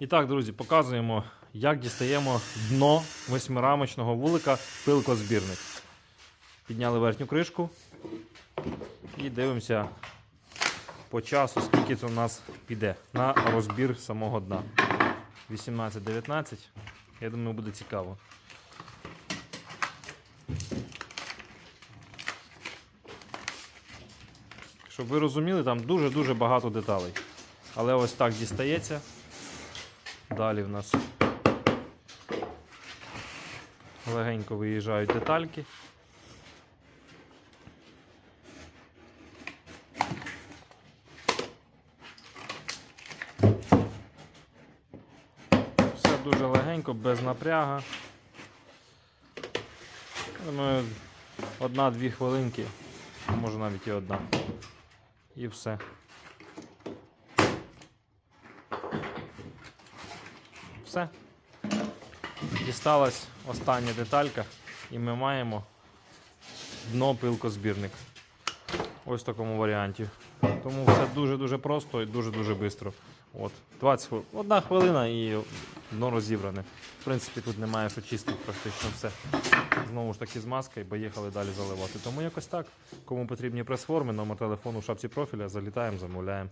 І так, друзі, показуємо, як дістаємо дно восьмирамочного вулика пилкозбірник. Підняли верхню кришку і дивимося по часу, скільки це у нас піде на розбір самого дна. 18-19. Я думаю, буде цікаво. Щоб ви розуміли, там дуже-дуже багато деталей. Але ось так дістається. Далі в нас легенько виїжджають детальки. Все дуже легенько, без напряга. Думаю, одна-дві хвилинки, може навіть і одна. І все. Все. Дісталась остання деталька, і ми маємо дно пилкозбірник. Ось в такому варіанті. Тому все дуже-дуже просто і дуже-дуже швидко. От, 20 хвилин. Одна хвилина і дно розібране. В принципі, тут немає що чистити практично все. Знову ж таки змазка і поїхали далі заливати. Тому якось так. Кому потрібні прес-форми, номер телефону в шапці профіля, залітаємо, замовляємо.